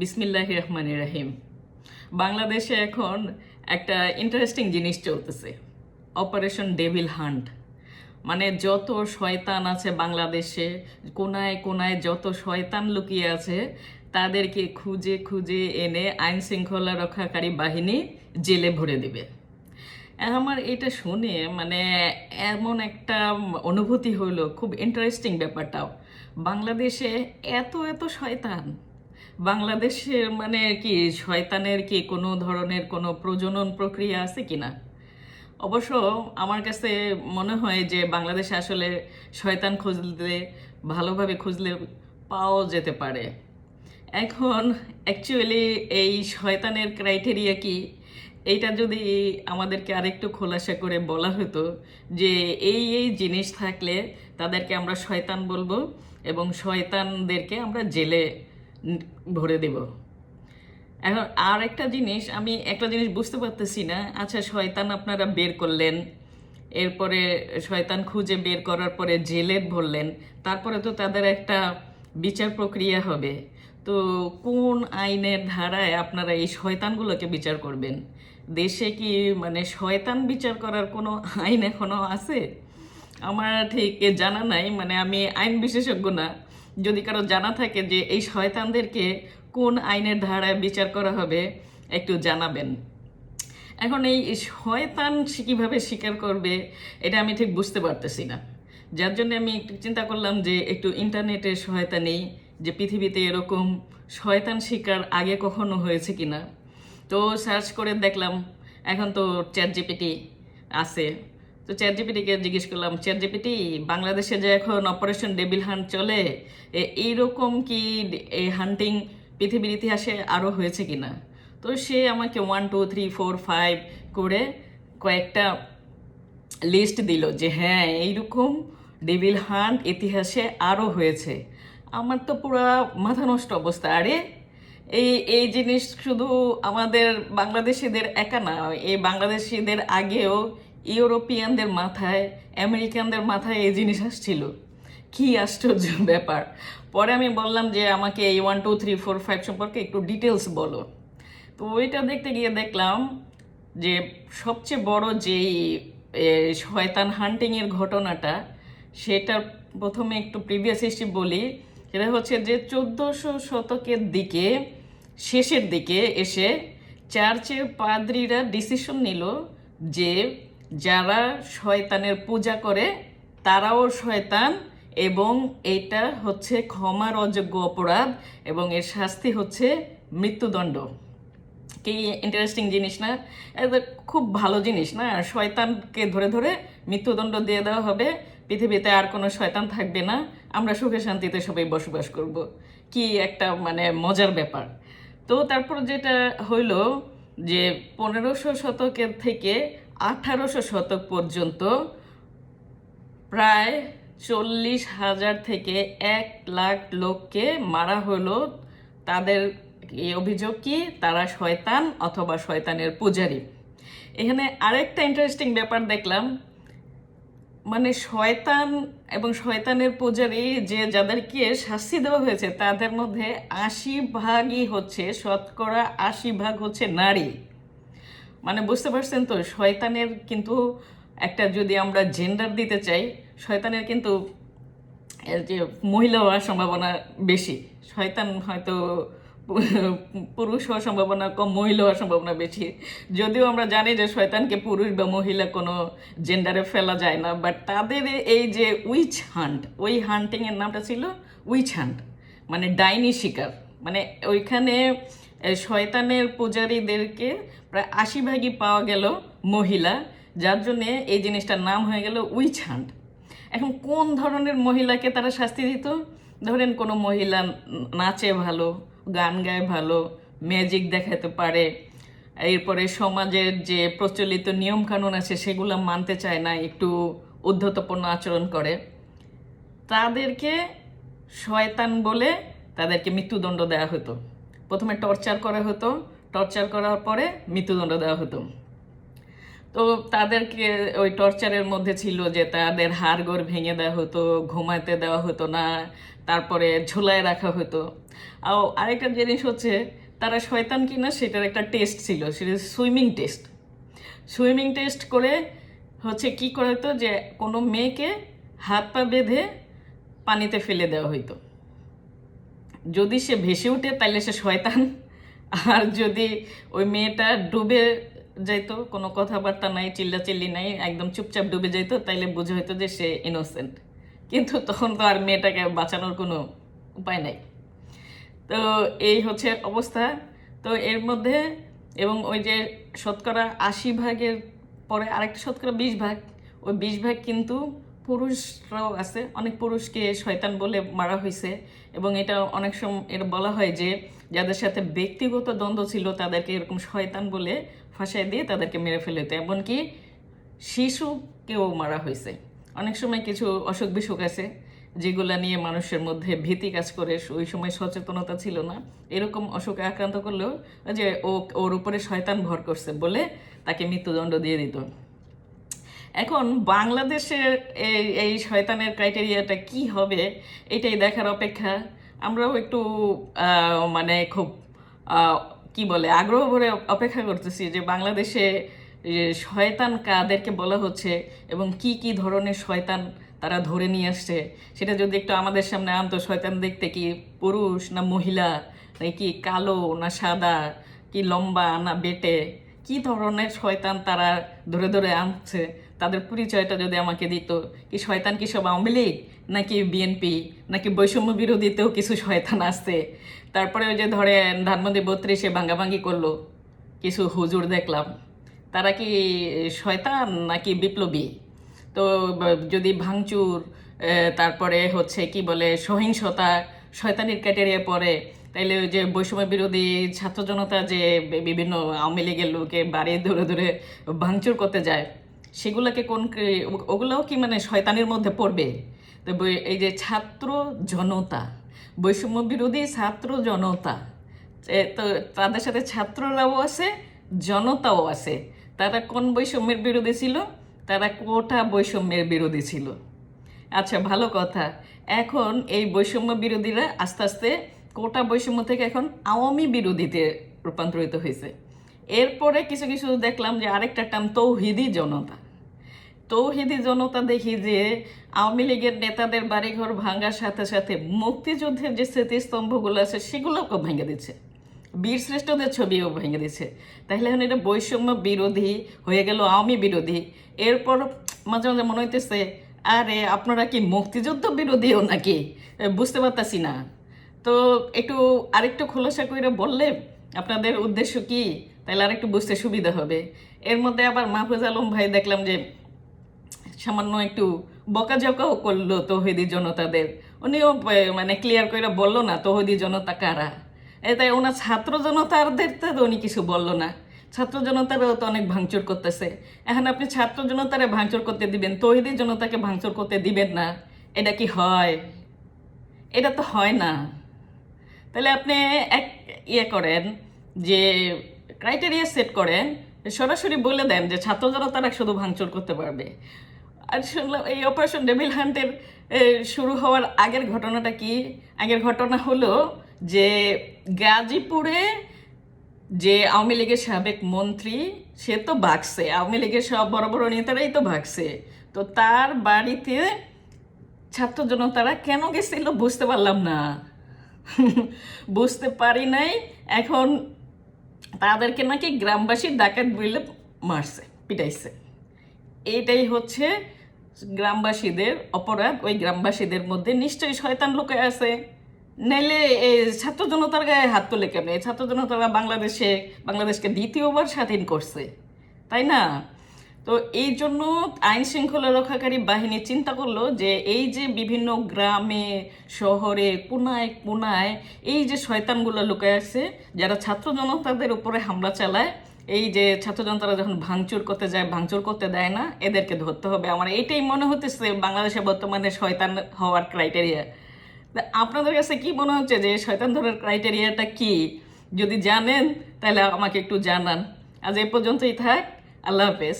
বিসমিল্লাহ রহমান রাহিম। বাংলাদেশে এখন একটা ইন্টারেস্টিং জিনিস চলতেছে। অপারেশন ডেভিল হান্ট মানে যত শয়তান আছে বাংলাদেশে, কোনায় কোনায় যত শয়তান লুকিয়ে আছে, তাদেরকে খুঁজে খুঁজে এনে আইন শৃঙ্খলা রক্ষাকারী বাহিনী জেলে ভরে দিবে। আমার এটা শুনে মানে এমন একটা অনুভূতি হলো, খুব ইন্টারেস্টিং ব্যাপারটাও। বাংলাদেশে এত এত শয়তান। বাংলাদেশের মানে কি শয়তানের কি কোনো ধরনের কোনো প্রজনন প্রক্রিয়া আছে কি না অবশ্য আমার কাছে মনে হয় যে বাংলাদেশে আসলে শয়তান খুঁজলে, ভালোভাবে খুঁজলে পাওয়া যেতে পারে। এখন অ্যাকচুয়ালি এই শয়তানের ক্রাইটেরিয়া কি? এইটা যদি আমাদেরকে আরেকটু খোলাসা করে বলা হতো যে এই এই জিনিস থাকলে তাদেরকে আমরা শয়তান বলব এবং শয়তানদেরকে আমরা জেলে ভরে দেব। এখন আর একটা জিনিস, আমি একটা জিনিস বুঝতে পারতেছি না। আচ্ছা শয়তান আপনারা বের করলেন, এরপরে শয়তান খুঁজে বের করার পরে জেলে ভরলেন, তারপরে তো তাদের একটা বিচার প্রক্রিয়া হবে। তো কোন আইনের ধারায় আপনারা এই শয়তানগুলোকে বিচার করবেন? দেশে কি মানে শয়তান বিচার করার কোনো আইন এখনও আছে? আমার ঠিক জানা নাই মানে আমি আইন বিশেষজ্ঞ না। যদি কারও জানা থাকে যে এই শয়তানদেরকে কোন আইনের ধারায় বিচার করা হবে, একটু জানাবেন। এখন এই শয়তান কীভাবে স্বীকার করবে, এটা আমি ঠিক বুঝতে পারতেছি না। যার জন্য আমি একটু চিন্তা করলাম যে একটু ইন্টারনেটের সহায়তা নেই, যে পৃথিবীতে এরকম শয়তান শিকার আগে কখনো হয়েছে কিনা। তো সার্চ করে দেখলাম, এখন তো চ্যাট জিপিটি আছে। তো চ্যাট জিপিটিকে জিজ্ঞেস করলাম চ্যাট জিপিটি বাংলাদেশে যে এখন অপারেশন ডেবিল হান্ট চলে এইরকম কি এই হান্টিং পৃথিবীর ইতিহাসে আরও হয়েছে কিনা? তো সে আমাকে one two three four five করে কয়েকটা লিস্ট দিল যে হ্যাঁ এইরকম ডেভিল হান্ট ইতিহাসে আরও হয়েছে। আমার তো পুরো মাথা নষ্ট অবস্থা। আরে, এই এই জিনিস শুধু আমাদের বাংলাদেশিদের একা না, এই বাংলাদেশিদের আগেও ইউরোপিয়ানদের মাথায়, আমেরিকানদের মাথায় এই জিনিস আসছিল। কি আশ্চর্য ব্যাপার। পরে আমি বললাম যে, আমাকে এই one two three four five সম্পর্কে একটু ডিটেলস বলো। তো ওইটা দেখতে গিয়ে দেখলাম যে, সবচেয়ে বড় যেই শয়তান হান্টিংয়ের ঘটনাটা, সেটা প্রথমে একটু প্রিভিয়াস হিস্ট্রি বলি। সেটা হচ্ছে যে, চোদ্দোশো শতকের দিকে, শেষের দিকে এসে চার্চের পাদ্রীরা ডিসিশন নিল যে যারা শয়তানের পূজা করে, তারাও শয়তান এবং এটা হচ্ছে ক্ষমার অযোগ্য অপরাধ এবং এর শাস্তি হচ্ছে মৃত্যুদণ্ড। কি ইন্টারেস্টিং জিনিস না? এটা খুব ভালো জিনিস না? শয়তানকে ধরে ধরে মৃত্যুদণ্ড দিয়ে দেওয়া হবে। পৃথিবীতে আর কোনো শয়তান থাকবে না। আমরা সুখে শান্তিতে সবাই বসবাস করব। কি একটা মানে মজার ব্যাপার। তো তারপর যেটা হইল যে পনেরোশো শতকের থেকে আঠারোশো শতক পর্যন্ত প্রায় চল্লিশ হাজার থেকে এক লাখ লোককে মারা হলো। তাদের এই অভিযোগ কি? তারা শয়তান অথবা শয়তানের পূজারী। এখানে আরেকটা ইন্টারেস্টিং ব্যাপার দেখলাম। মানে শয়তান এবং শয়তানের পূজারী যে যাদেরকে শাস্তি দেওয়া হয়েছে, তাদের মধ্যে আশি ভাগই হচ্ছে, শতকরা আশি ভাগ হচ্ছে নারী। মানে বুঝতে পারছেন তো, শয়তানের কিন্তু একটা যদি আমরা জেন্ডার দিতে চাই, শয়তানের কিন্তু যে মহিলা হওয়ার সম্ভাবনা বেশি। শয়তান হয়তো পুরুষ হওয়ার সম্ভাবনা কম, মহিলা হওয়ার সম্ভাবনা বেশি। যদিও আমরা জানি যে শয়তানকে পুরুষ বা মহিলা কোনো জেন্ডারে ফেলা যায় না বাট তাদের এই যে উইচ হান্ট ওই হান্টিংয়ের নামটা ছিল উইচ হান্ট মানে ডাইনি শিকার। মানে ওইখানে শয়তানের পূজারীদেরকে প্রায় আশি ভাগই পাওয়া গেল মহিলা, যার জন্যে এই জিনিসটার নাম হয়ে গেল উইচ হান্ট। এখন কোন ধরনের মহিলাকে তারা শাস্তি দিত? ধরেন কোনো মহিলা নাচে ভালো, গান গায় ভালো, ম্যাজিক দেখাতে পারে, এরপরে সমাজের যে প্রচলিত নিয়মকানুন আছে সেগুলো মানতে চায় না, একটু উদ্ধতপূর্ণ আচরণ করে, তাদেরকে শয়তান বলে তাদেরকে মৃত্যুদণ্ড দেওয়া হতো। প্রথমে টর্চার করা হতো টর্চার করার পরে মৃত্যুদণ্ড দেওয়া হতো। তো তাদেরকে ওই টর্চারের মধ্যে ছিল যে তাদের হাড়গোড় ভেঙে দেওয়া হতো ঘুমাতে দেওয়া হতো না, তারপরে ঝোলায় রাখা হতো। আর আরেকটা জিনিস হচ্ছে, তারা শয়তান কিনা সেটার একটা টেস্ট ছিল, সেটা সুইমিং টেস্ট সুইমিং টেস্ট করে হচ্ছে কি করে হতো যে কোনো মেয়েকে হাত পা বেঁধে পানিতে ফেলে দেওয়া হইতো। যদি সে ভেসে ওঠে তাহলে সে শয়তান। আর যদি ওই মেয়েটা ডুবে যাইতো, কোনো কথাবার্তা নাই, চিল্লাচিল্লি নাই, একদম চুপচাপ ডুবে যাইতো, তাইলে বুঝে হইতো যে সে ইনোসেন্ট কিন্তু তখন তো আর মেয়েটাকে বাঁচানোর কোনো উপায় নাই। তো এই হচ্ছে অবস্থা। তো এর মধ্যে এবং ওই যে শতকরা আশি ভাগের পরে আরেকটা শতকরা বিশ ভাগ, ওই বিশ ভাগ কিন্তু পুরুষরাও আছে। অনেক পুরুষকে শয়তান বলে মারা হয়েছে এবং এটা অনেক সময় এটা বলা হয় যে যাদের সাথে ব্যক্তিগত দ্বন্দ্ব ছিল তাদেরকে এরকম শয়তান বলে ফাঁসাই দিয়ে তাদেরকে মেরে ফেলে হতো এমনকি শিশুকেও মারা হয়েছে। অনেক সময় কিছু অসুখ বিসুখ আছে যেগুলা নিয়ে মানুষের মধ্যে ভীতি কাজ করে, ওই সময় সচেতনতা ছিল না। এরকম অসুখে আক্রান্ত করলেও যে ও, ওর উপরে শয়তান ভর করছে বলে তাকে মৃত্যুদণ্ড দিয়ে দিত। এখন বাংলাদেশের এই এই শয়তানের ক্রাইটেরিয়াটা কি হবে এটাই দেখার অপেক্ষা। আমরাও একটু মানে খুব কি বলে, আগ্রহ ভরে অপেক্ষা করতেছি যে বাংলাদেশে শয়তান কাদেরকে বলা হচ্ছে এবং কি কি ধরনের শয়তান তারা ধরে নিয়ে আসছে, সেটা যদি একটু আমাদের সামনে আনতো, শয়তান দেখতে কি পুরুষ না মহিলা নাকি কালো, না সাদা, কি লম্বা, না বেটে, কি ধরনের শয়তান তারা ধরে ধরে আনছে? তাদের পরিচয়টা যদি আমাকে দিত কি শয়তান কি সব আওয়ামী লীগ? নাকি বিএনপি নাকি বৈষম্য বিরোধীতেও কিছু শয়তান আসছে? তারপরে ওই যে ধরেন ধানমন্দি বত্রিশে ভাঙ্গাভাঙ্গি করল, কিছু হুজুর দেখলাম। তারা কি শয়তান নাকি বিপ্লবী? তো যদি ভাঙচুর তারপরে হচ্ছে কি বলে সহিংসতা শয়তানির ক্যাটেরিয়া পড়ে, তাইলে ওই যে বৈষম্য বিরোধী ছাত্র জনতা যে বিভিন্ন আওয়ামী লীগের লোকে বাড়ি ধরে ধরে ভাঙচুর করতে যায় সেগুলোকে কোন ওগুলোও কি মানে শয়তানের মধ্যে পড়বে? তো এই যে ছাত্র জনতা বৈষম্য বিরোধী ছাত্র জনতা তো তাদের সাথে ছাত্ররাও আছে, জনতাও আছে। তারা কোন বৈষম্যের বিরোধী ছিল? তারা কোটা বৈষম্যের বিরোধী ছিল। আচ্ছা ভালো কথা। এখন এই বৈষম্য বিরোধীরা আস্তে আস্তে কোটা বৈষম্য থেকে এখন আওয়ামী বিরোধীতে রূপান্তরিত হয়েছে। এরপরে কিছু কিছু দেখলাম যে আরেকটা টার্ম, তৌহিদি জনতা। তৌহিদি জনতা দেখি যে আওয়ামী লীগের নেতাদের বাড়িঘর ভাঙার সাথে সাথে মুক্তিযুদ্ধের যে স্মৃতিস্তম্ভগুলো আছে সেগুলোকে ভেঙে দিচ্ছে। বীর শ্রেষ্ঠদের ছবিও ভেঙে দিচ্ছে। তাহলে এখন এটা বৈষম্য বিরোধী হয়ে গেল আওয়ামী বিরোধী। এরপর মাঝে মাঝে মনে হইতেছে, আরে আপনারা কি মুক্তিযুদ্ধ বিরোধীও নাকি? বুঝতে পারতাছি না। তো একটু আরেকটু খোলাসা করে বললে আপনাদের উদ্দেশ্য কি? তাহলে আরেকটু বুঝতে সুবিধা হবে। এর মধ্যে আবার মাহফুজ আলম ভাই দেখলাম যে সামান্য একটু বকাঝকাও করল তৌহিদি জনতাদের। উনিও মানে ক্লিয়ার করে বলল না, তৌহিদি জনতা কারা? তাই ওনার ছাত্র জনতাদের তো উনি কিছু বলল না। ছাত্র জনতারাও তো অনেক ভাঙচুর করতেছে। এখন আপনি ছাত্র জনতারে ভাঙচুর করতে দিবেন, তৌহিদি জনতাকে ভাঙচুর করতে দিবেন না, এটা কি হয়? এটা তো হয় না। তাহলে আপনি এক ইয়ে করেন যে ক্রাইটেরিয়া সেট করেন, সরাসরি বলে দেন যে ছাত্র জনতারা শুধু ভাঙচুর করতে পারবে। আর শুনলাম এই অপারেশন ডেভিল হান্টের শুরু হওয়ার আগের ঘটনাটা কি? আগের ঘটনা হলো যে গাজীপুরে যে আওয়ামী লীগের সাবেক মন্ত্রী, সে তো ভাগছে। আওয়ামী লীগের সব বড় বড় নেতারাই তো ভাগছে। তো তার বাড়িতে ছাত্র জনতারা কেন গেছিল বুঝতে পারলাম না। বুঝতে পারি নাই, এখন তাদেরকে নাকি গ্রামবাসী ডাকাত বলে মারছে, পিটাইছে। এইটাই হচ্ছে গ্রামবাসীদের, অপরাধ, ওই গ্রামবাসীদের মধ্যে নিশ্চয়ই শয়তান লোকে আছে। নাইলে এই ছাত্র জনতার গায়ে হাত তোলে এই ছাত্র জনতারা বাংলাদেশে, বাংলাদেশকে দ্বিতীয়বার স্বাধীন করছে, তাই না? তো এই জন্য আইন শৃঙ্খলা রক্ষাকারী বাহিনী চিন্তা করল যে এই যে বিভিন্ন গ্রামে, শহরে, কোনায় কোনায় এই যে শয়তানগুলো লুকায় আছে, যারা ছাত্র জনতাদের উপরে হামলা চালায় এই যে ছাত্র জনতারা যখন ভাঙচুর করতে যায়, ভাঙচুর করতে দেয় না, এদেরকে ধরতে হবে। আমার এটাই মনে হতেছে বাংলাদেশে বর্তমানে শয়তান হওয়ার ক্রাইটেরিয়া আপনাদের কাছে কি মনে হচ্ছে যে শয়তান ধরার ক্রাইটেরিয়াটা কি? যদি জানেন, তাহলে আমাকে একটু জানান। আজ এ পর্যন্তই থাক। আল্লাহ হাফেজ।